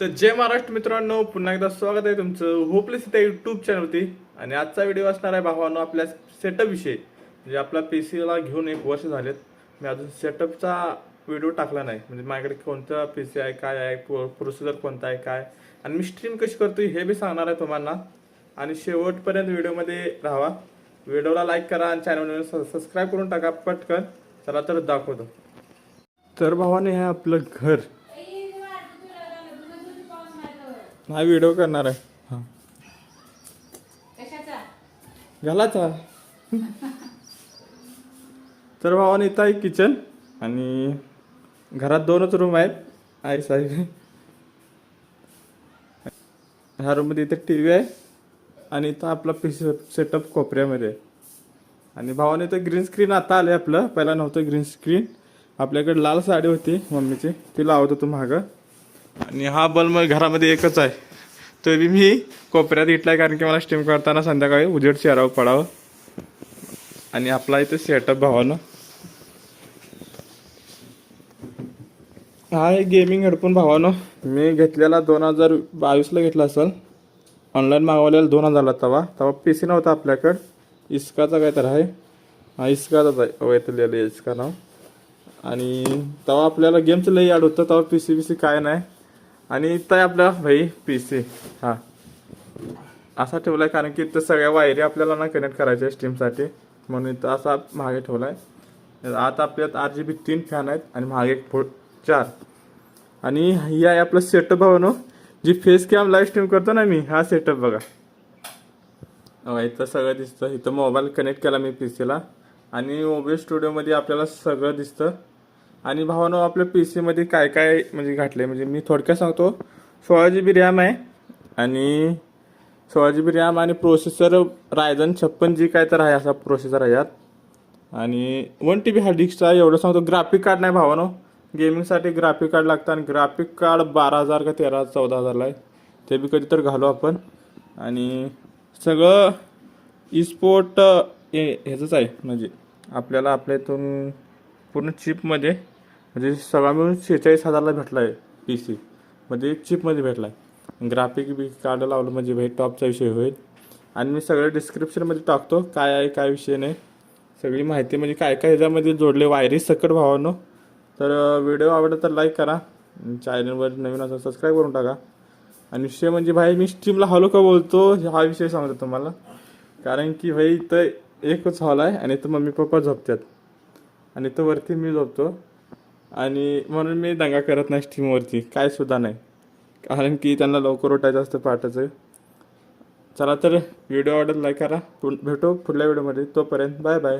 तर जय महाराष्ट्र मित्रांनो पुन्हा एकदा स्वागत आहे तुमचं होपलेस त्या युट्यूब चॅनलवरती आणि आजचा व्हिडिओ असणार आहे भावानो आपल्या सेटअप विषयी. म्हणजे आपला पी सीला घेऊन एक वर्ष झालेत. मी अजून सेटअपचा व्हिडिओ टाकला नाही. म्हणजे माझ्याकडे कोणता पी सी आहे काय आहे प्रोसिजर कोणता आहे काय? आणि मी स्ट्रीम कशी करतो हे बी सांगणार आहे तुम्हाला. आणि शेवटपर्यंत व्हिडिओमध्ये राहा व्हिडिओला लाईक करा आणि चॅनल सबस्क्राईब करून टाका पटकन. चला तर दाखवतो. तर भावाने हे आपलं घर. हा व्हिडिओ करणार आहे. हा. घालाचा तर भावाने इथं आहे किचन आणि घरात दोनच रूम आहेत. आई साहेब ह्या रूममध्ये इथे टी व्ही आहे आणि इथं आपला पी सेटअप कोपऱ्यामध्ये आहे. आणि भावाने इथं ग्रीन स्क्रीन आता आले आपलं. पहिला नव्हतं ग्रीन स्क्रीन आपल्याकडे लाल साडी होती मम्मीची. ती लावत होतो मागं. आणि हा बल्ब घरामध्ये एकच आहे. तो बी मी कोपऱ्यात घेतला आहे कारण की मला स्टीम करताना संध्याकाळी उजेड चेहरावर पडावं. आणि आपला इथे सेटअप भावानं. हा एक गेमिंग हेडफोन भावानं. मी घेतलेला दोन हजार बावीसला घेतला असेल. ऑनलाईन मागवलेला दोन हजारला तवा. तवा पी सी नव्हता आपल्याकडं. इस्काचा काय तर आहे. हा इस्काचाच आहे. वेतलेलं इस्का नाव. आणि तवा आपल्याला गेमचं लई याड होतं. तेव्हा पी सी बी सी काय नाही. आणि इथं आहे आपला भाई पी सी हा. असा ठेवला आहे कारण की इथं सगळ्या वायरी आपल्याला ना कनेक्ट करायच्या स्टीमसाठी म्हणून इथं असा मागे आहे आता आपल्यात आर जी बी तीन फॅन आहेत आणि मागे एक फो चार. आणि ही आहे आपलं सेटअप भावनो जी फेस कॅम लाईव्ह स्ट्रीम करतो ना मी हा सेटअप बघा. बघा इथं सगळं दिसतं. इथं मोबाईल कनेक्ट केला मी पी सीला आणि ओबे स्टुडिओमध्ये आपल्याला सगळं दिसतं. आणि भावानो आपल्या पी सीमध्ये काय काय म्हणजे घातलं म्हणजे मी थोडक्यात सांगतो. सोळा जी बी रॅम आहे आणि सोळा जी बी रॅम आणि प्रोसेसर रायझन छप्पन जी काय तर आहे असा प्रोसेसर आहे यात. आणि वन टी बी हार्ड डिस्कचा एवढं सांगतो ग्राफिक कार्ड नाही भावानो. गेमिंगसाठी ग्राफिक कार्ड लागतं आणि ग्राफिक कार्ड बारा हजार का तेरा चौदा हजारला आहे. ते बी कधी तर घालू आपण. आणि सगळं इस्पोर्ट हे ह्याचंच आहे. म्हणजे आपल्याला आपल्या इथून पूर्ण चिपमध्ये म्हणजे सगळा मिळून शेहेचाळीस हजारला भेटला आहे पी सी म्हणजे चिपमध्ये भेटला आहे ग्राफिक बी कार्ड लावलं म्हणजे भाई टॉपचा विषय होईल. आणि मी सगळं डिस्क्रिप्शनमध्ये टाकतो काय आहे काय विषय नाही. सगळी माहिती म्हणजे काय काय ह्याच्यामध्ये जोडले वायरी सकट भावानो. तर व्हिडिओ आवडला तर लाईक करा. चॅनलवर नवीन असं सबस्क्राईब करून टाका. आणि विषय म्हणजे भाई मी स्ट्रीमला हॉलो का बोलतो हा विषय सांगतो तुम्हाला. कारण की भाई इथं एकच हॉल आहे आणि इथं मम्मी पप्पा झोपतात. आणि इथं वरती मी झोपतो. आणि म्हणून मी दंगा करत नाही स्टीमवरती काय सुद्धा नाही. कारण की त्यांना लवकर उठायचं असतं पहाटाचं. चला तर व्हिडिओ आवडत लाईक करा. भेटू पुढल्या व्हिडिओमध्ये तोपर्यंत बाय बाय